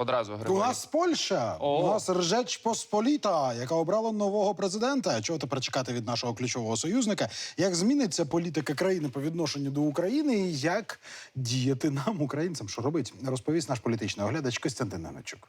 Одразу У нас Польща, О. у нас Ржеч Посполіта, яка обрала нового президента. Чого тепер чекати від нашого ключового союзника? Як зміниться політика країни по відношенню до України, і як діяти нам, українцям? Що робить? Розповість наш політичний оглядач Костянтин Ненечук.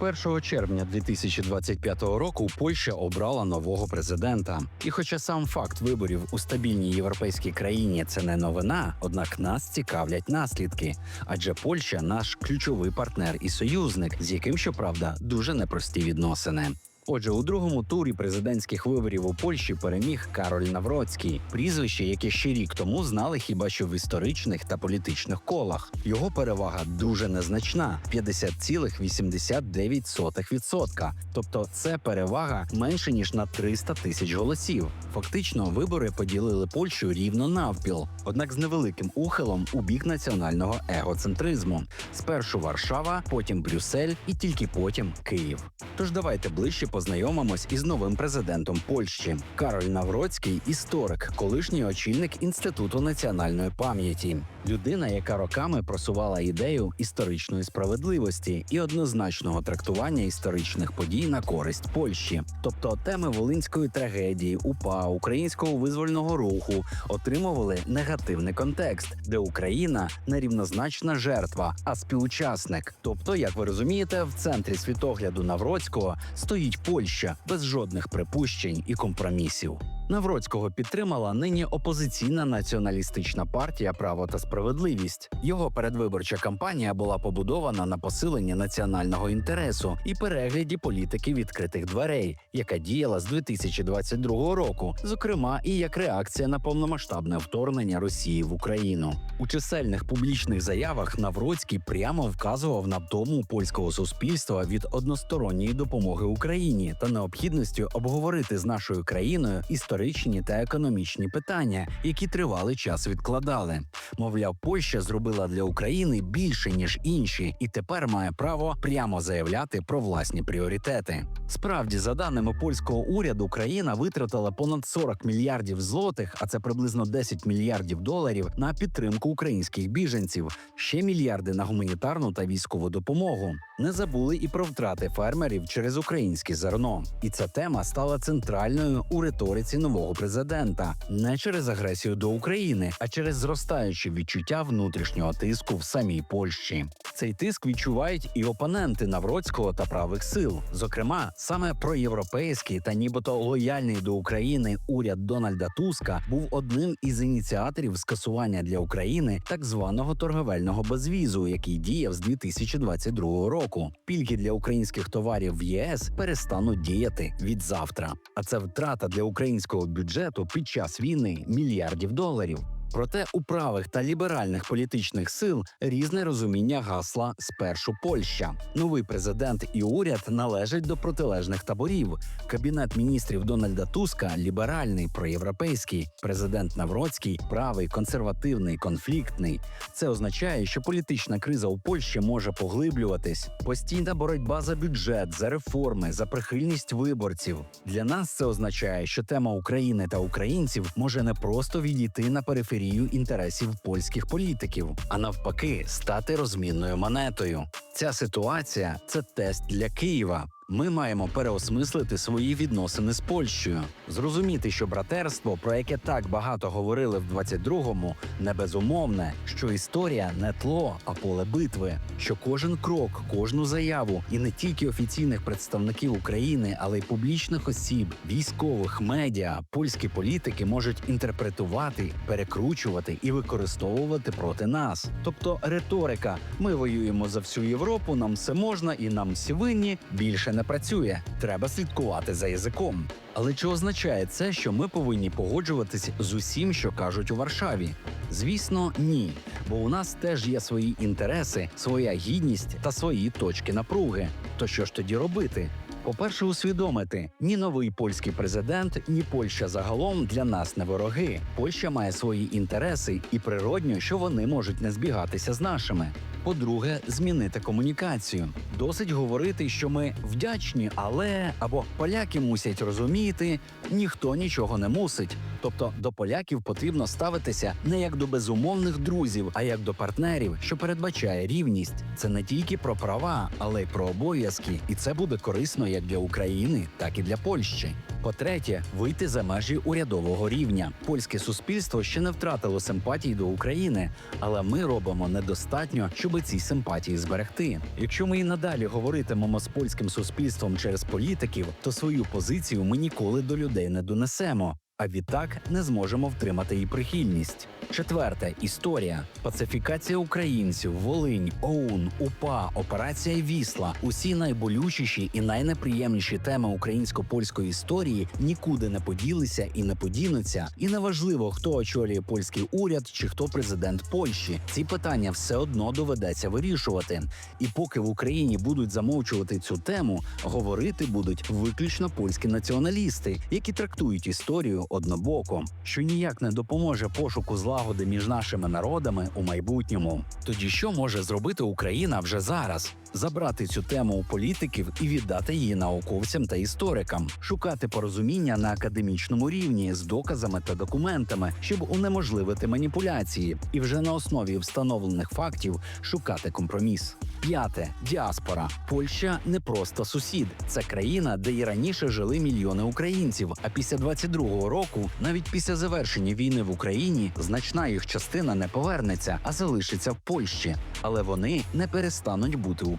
1 червня 2025 року Польща обрала нового президента. І хоча сам факт виборів у стабільній європейській країні це не новина, однак нас цікавлять наслідки. Адже Польща наш ключовий партнер і союзник, з яким, щоправда, дуже непрості відносини. Отже, у другому турі президентських виборів у Польщі переміг Кароль Навроцький, прізвище, яке ще рік тому знали хіба що в історичних та політичних колах. Його перевага дуже незначна 50,89%. Тобто це перевага менше ніж на 300 тисяч голосів. Фактично, вибори поділили Польщу рівно навпіл, однак з невеликим ухилом у бік національного егоцентризму. Спершу Варшава, потім Брюссель і тільки потім Київ. Тож давайте ближче познайомимось із новим президентом Польщі. Кароль Навроцький історик, колишній очільник інституту національної пам'яті, людина, яка роками просувала ідею історичної справедливості і однозначного трактування історичних подій на користь Польщі, тобто теми волинської трагедії, УПА, українського визвольного руху отримували негативний контекст, де Україна нерівнозначна жертва, а співучасник. Тобто, як ви розумієте, в центрі світогляду Навроцького стоїть Польща без жодних припущень і компромісів. Навроцького підтримала нині опозиційна націоналістична партія Право та справедливість. Його передвиборча кампанія була побудована на посиленні національного інтересу і перегляді політики відкритих дверей, яка діяла з 2022 року, зокрема і як реакція на повномасштабне вторгнення Росії в Україну. У чисельних публічних заявах Навроцький прямо вказував на втому польського суспільства від односторонньої допомоги Україні та необхідності обговорити з нашою країною історичні та економічні питання, які тривалий час відкладали. Мовляв, Польща зробила для України більше ніж інші, і тепер має право прямо заявляти про власні пріоритети. Справді, за даними польського уряду, країна витратила понад 40 мільярдів злотих, а це приблизно 10 мільярдів доларів, на підтримку українських біженців, ще мільярди на гуманітарну та військову допомогу. Не забули і про втрати фермерів через українське зерно. І ця тема стала центральною у риториці нового президента не через агресію до України, а через зростаюче відчуття внутрішнього тиску в самій Польщі. Цей тиск відчувають і опоненти Навроцького та правих сил. Зокрема, саме проєвропейський та нібито лояльний до України уряд Дональда Туска був одним із ініціаторів скасування для України так званого торговельного безвізу, який діяв з 2022 року. Пільги для українських товарів в ЄС перестануть діяти від завтра. А це втрата для українського бюджету під час війни мільярдів доларів. Проте у правих та ліберальних політичних сил різне розуміння гасла спершу Польща. Новий президент і уряд належать до протилежних таборів. Кабінет міністрів Дональда Туска ліберальний, проєвропейський, президент Навроцький правий, консервативний, конфліктний. Це означає, що політична криза у Польщі може поглиблюватись. Постійна боротьба за бюджет, за реформи, за прихильність виборців. Для нас це означає, що тема України та українців може не просто відійти на периферію інтересів польських політиків, а навпаки, стати розмінною монетою. Ця ситуація це тест для Києва. Ми маємо переосмислити свої відносини з Польщею, зрозуміти, що братерство, про яке так багато говорили в 22-му, не безумовне, що історія не тло, а поле битви, що кожен крок, кожну заяву, і не тільки офіційних представників України, але й публічних осіб, військових, медіа, польські політики можуть інтерпретувати, перекручувати і використовувати проти нас. Тобто риторика: ми воюємо за всю Європу, нам все можна і нам всі винні більше не працює. Треба слідкувати за язиком. Але чи означає це, що ми повинні погоджуватись з усім, що кажуть у Варшаві? Звісно, ні. Бо у нас теж є свої інтереси, своя гідність та свої точки напруги. То що ж тоді робити? По-перше, усвідомити, ні новий польський президент, ні Польща загалом для нас не вороги. Польща має свої інтереси, і природньо, що вони можуть не збігатися з нашими. По-друге, змінити комунікацію. Досить говорити, що ми вдячні, але або поляки мусять розуміти, ніхто нічого не мусить. Тобто до поляків потрібно ставитися не як до безумовних друзів, а як до партнерів, що передбачає рівність. Це не тільки про права, але й про обов'язки, і це буде корисно як для України, так і для Польщі. По-третє, вийти за межі урядового рівня. Польське суспільство ще не втратило симпатій до України, але ми робимо недостатньо, щоб ці симпатії зберегти. Якщо ми і надалі говоритимемо з польським суспільством через політиків, то свою позицію ми ніколи до людей не донесемо. А відтак не зможемо втримати її прихильність. Четверте історія, пацифікація українців, Волинь, ОУН, УПА, операція Вісла. Усі найболючіші і найнеприємніші теми українсько-польської історії нікуди не поділися і не подінуться. І неважливо, хто очолює польський уряд чи хто президент Польщі. Ці питання все одно доведеться вирішувати. І поки в Україні будуть замовчувати цю тему, говорити будуть виключно польські націоналісти, які трактують історію однобоко, що ніяк не допоможе пошуку злагоди між нашими народами у майбутньому. Тоді що може зробити Україна вже зараз? Забрати цю тему у політиків і віддати її науковцям та історикам, шукати порозуміння на академічному рівні з доказами та документами, щоб унеможливити маніпуляції, і вже на основі встановлених фактів шукати компроміс. П'яте діаспора. Польща не просто сусід, це країна, де і раніше жили мільйони українців. А після 22-го року, навіть після завершення війни в Україні, значна їх частина не повернеться, а залишиться в Польщі. Але вони не перестануть бути українцями,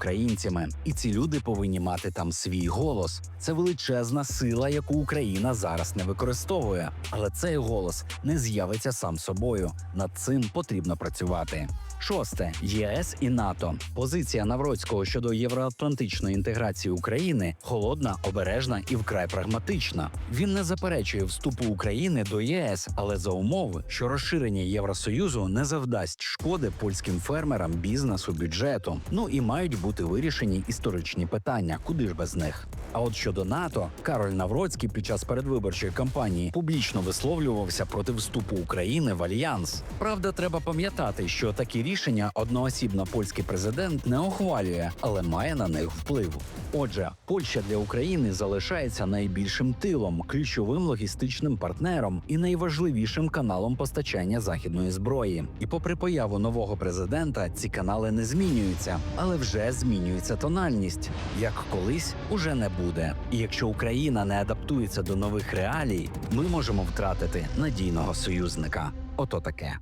і ці люди повинні мати там свій голос. Це величезна сила, яку Україна зараз не використовує. Але цей голос не з'явиться сам собою. Над цим потрібно працювати. Шосте ЄС і НАТО. Позиція Навроцького щодо євроатлантичної інтеграції України холодна, обережна і вкрай прагматична. Він не заперечує вступу України до ЄС, але за умови, що розширення Євросоюзу не завдасть шкоди польським фермерам, бізнесу, бюджету. Ну і мають бути вирішені історичні питання, куди ж без них. А от щодо НАТО, Кароль Навроцький під час передвиборчої кампанії публічно висловлювався проти вступу України в альянс. Правда, треба пам'ятати, що такі рішення одноосібно польський президент не ухвалює, але має на них вплив. Отже, Польща для України залишається найбільшим тилом, ключовим логістичним партнером і найважливішим каналом постачання західної зброї. І попри появу нового президента, ці канали не змінюються, але вже змінюється тональність. Як колись уже не буде. І якщо Україна не адаптується до нових реалій, ми можемо втратити надійного союзника. Ото таке.